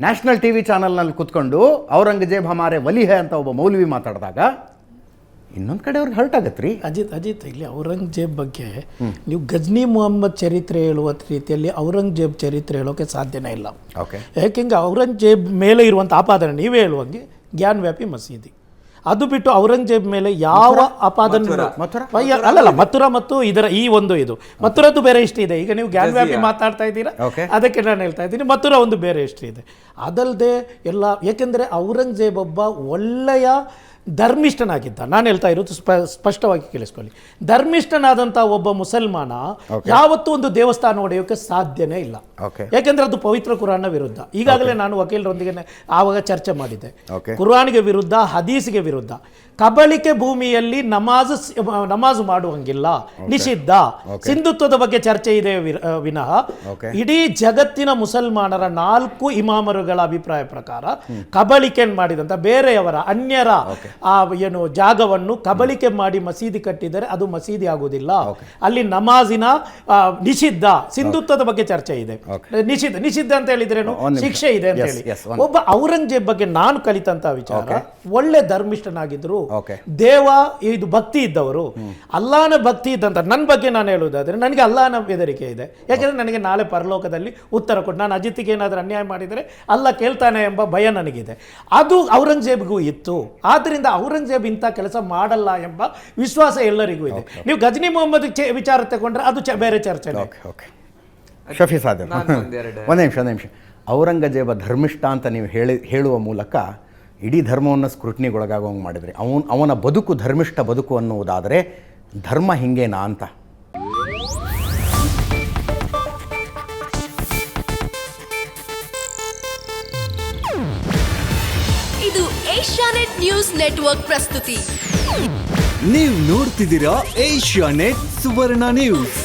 National T V ಚಾನಲ್ನಲ್ಲಿ ಕುತ್ಕೊಂಡು ಔರಂಗಜೇಬ್ ಹಮಾರೆ ವಲಿಹೆ ಅಂತ ಒಬ್ಬ ಮೌಲ್ವಿ ಮಾತಾಡಿದಾಗ ಇನ್ನೊಂದು ಕಡೆ ಅವ್ರಿಗೆ ಹರ್ಟ್ ಆಗತ್ತೆ ರೀ ಅಜಿತ್ ಅಜಿತ್ ಇಲ್ಲಿ ಔರಂಗಜೇಬ್ ಬಗ್ಗೆ ನೀವು ಗಜ್ನಿ ಮೊಹಮ್ಮದ್ ಚರಿತ್ರೆ ಹೇಳುವ ರೀತಿಯಲ್ಲಿ ಔರಂಗಜೇಬ್ ಚರಿತ್ರೆ ಹೇಳೋಕೆ ಸಾಧ್ಯನೇ ಇಲ್ಲ. ಓಕೆ ಯಾಕೆಂಗೆ ಔರಂಗಜೇಬ್ ಮೇಲೆ ಇರುವಂಥ ಆಪಾದನೆ ನೀವೇ ಹೇಳುವಂಗೆ ಜ್ಞಾನವ್ಯಾಪಿ ಮಸೀದಿ. ಅದು ಬಿಟ್ಟು ಔರಂಗಜೇಬ್ ಮೇಲೆ ಯಾವ? ಅಯ್ಯ, ಅಲ್ಲಲ್ಲ ಮಥುರಾ ಮತ್ತು ಇದರ ಈ ಒಂದು ಇದು. ಮಥುರದ್ದು ಬೇರೆ ಇಷ್ಟ ಇದೆ. ಈಗ ನೀವು ಜ್ಞಾನವ್ಯಾಪಿ ಮಾತಾಡ್ತಾ ಇದ್ದೀರಾ? ಅದಕ್ಕೆ ನಾನು ಹೇಳ್ತಾ ಇದ್ದೀನಿ ಮಥುರಾ ಒಂದು ಬೇರೆ ಇಷ್ಟ ಇದೆ. ಅದಲ್ಲದೆ ಎಲ್ಲ ಯಾಕೆಂದರೆ ಔರಂಗಜೇಬ್ ಒಬ್ಬ ಒಳ್ಳೆಯ ಧರ್ಮಿಷ್ಠನಾಗಿದ್ದ. ನಾನು ಹೇಳ್ತಾ ಇರೋದು ಸ್ಪ ಸ್ಪಷ್ಟವಾಗಿ ಕೇಳಿಸ್ಕೊಳ್ಳಿ. ಧರ್ಮಿಷ್ಠನಾದಂಥ ಒಬ್ಬ ಮುಸಲ್ಮಾನ ಯಾವತ್ತೂ ಒಂದು ದೇವಸ್ಥಾನ ಹೊಡೆಯೋಕ್ಕೆ ಸಾಧ್ಯನೇ ಇಲ್ಲ. ಯಾಕೆಂದ್ರೆ ಅದು ಪವಿತ್ರ ಕುರಾನ್ನ ವಿರುದ್ಧ. ಈಗಾಗಲೇ ನಾನು ವಕೀಲರೊಂದಿಗೆ ಆವಾಗ ಚರ್ಚೆ ಮಾಡಿದ್ದೆ. ಕುರಾನ್ಗೆ ವಿರುದ್ಧ ಹದೀಸ್ಗೆ ವಿರುದ್ಧ. ಕಬಳಿಕೆ ಭೂಮಿಯಲ್ಲಿ ನಮಾಜ್ ನಮಾಜ್ ಮಾಡುವಂಗಿಲ್ಲ. ನಿಷಿದ್ಧ. ಸಿಂಧುತ್ವದ ಬಗ್ಗೆ ಚರ್ಚೆ ಇದೆ ವಿನಃ. ಇಡೀ ಜಗತ್ತಿನ ಮುಸಲ್ಮಾನರ ನಾಲ್ಕು ಇಮಾಮರುಗಳ ಅಭಿಪ್ರಾಯ ಪ್ರಕಾರ ಕಬಳಿಕೆ ಮಾಡಿದಂತ ಬೇರೆಯವರ ಅನ್ಯರ ಆ ಏನು ಜಾಗವನ್ನು ಕಬಳಿಕೆ ಮಾಡಿ ಮಸೀದಿ ಕಟ್ಟಿದರೆ ಅದು ಮಸೀದಿ ಆಗುವುದಿಲ್ಲ. ಅಲ್ಲಿ ನಮಾಜಿನ ನಿಷಿದ್ಧ ಸಿಂಧುತ್ವದ ಬಗ್ಗೆ ಚರ್ಚೆ ಇದೆ. ನಿಷಿದ್ಧ ನಿಷಿದ್ಧ ಅಂತ ಹೇಳಿದ್ರೇನು ಶಿಕ್ಷೆ ಇದೆ ಅಂತ ಹೇಳಿ. ಒಬ್ಬ ಔರಂಗಜೇಬ್ ಬಗ್ಗೆ ನಾನು ಕಲಿತಂತ ವಿಚಾರ ಒಳ್ಳೆ ಧರ್ಮಿಷ್ಠನಾಗಿದ್ರು. ದೇವ ಇದು ಭಕ್ತಿ ಇದ್ದವರು. ಅಲ್ಲಾನ ಭಕ್ತಿ ಇದ್ದಂತ ನನ್ನ ಬಗ್ಗೆ ನಾನು ಹೇಳುವುದಾದ್ರೆ ನನಗೆ ಅಲ್ಲಾನ ಬೆದರಿಕೆ ಇದೆ. ಯಾಕೆಂದ್ರೆ ನನಗೆ ನಾಳೆ ಪರಲೋಕದಲ್ಲಿ ಉತ್ತರ ಕೊಟ್ಟು ನಾನು ಅಜಿತ್ಗೆ ಏನಾದರೂ ಅನ್ಯಾಯ ಮಾಡಿದರೆ ಅಲ್ಲ ಕೇಳ್ತಾನೆ ಎಂಬ ಭಯ ನನಗಿದೆ. ಅದು ಔರಂಗಜೇಬ್ಗೂ ಇತ್ತು. ಆದ್ದರಿಂದ ಔರಂಗಜೇಬ್ ಇಂಥ ಕೆಲಸ ಮಾಡಲ್ಲ ಎಂಬ ವಿಶ್ವಾಸ ಎಲ್ಲರಿಗೂ ಇದೆ. ನೀವು ಗಜನಿ ಮೊಹಮ್ಮದ್ ವಿಚಾರ ತಗೊಂಡ್ರೆ ಅದು ಚ- ಬೇರೆ ಚರ್ಚೆ. ಓಕೆ ಓಕೆ ಶಫಿ ಸಾಧ್ಯ ಒಂದೇ ಒಂದು ನಿಮಿಷ ಒಂದು ನಿಮಿಷ. ಔರಂಗಜೇಬ ಧರ್ಮಿಷ್ಠ ಅಂತ ನೀವು ಹೇಳಿ ಹೇಳುವ ಮೂಲಕ ಇಡೀ ಧರ್ಮವನ್ನು ಸ್ಕ್ರೂಟ್ನಿಗೊಳಗಾಗೋಂಗೆ ಮಾಡಿದರೆ. ಅವನು ಅವನ ಬದುಕು ಧರ್ಮಿಷ್ಠ ಬದುಕು ಅನ್ನುವುದಾದರೆ ಧರ್ಮ ಹಿಂಗೇನಾ ಅಂತ. ಇದು ಏಷ್ಯಾನೆಟ್ ನ್ಯೂಸ್ ನೆಟ್ವರ್ಕ್ ಪ್ರಸ್ತುತಿ. ನೀವು ನೋಡ್ತಿದ್ದೀರಾ ಏಷ್ಯಾ ನೆಟ್ ಸುವರ್ಣ ನ್ಯೂಸ್.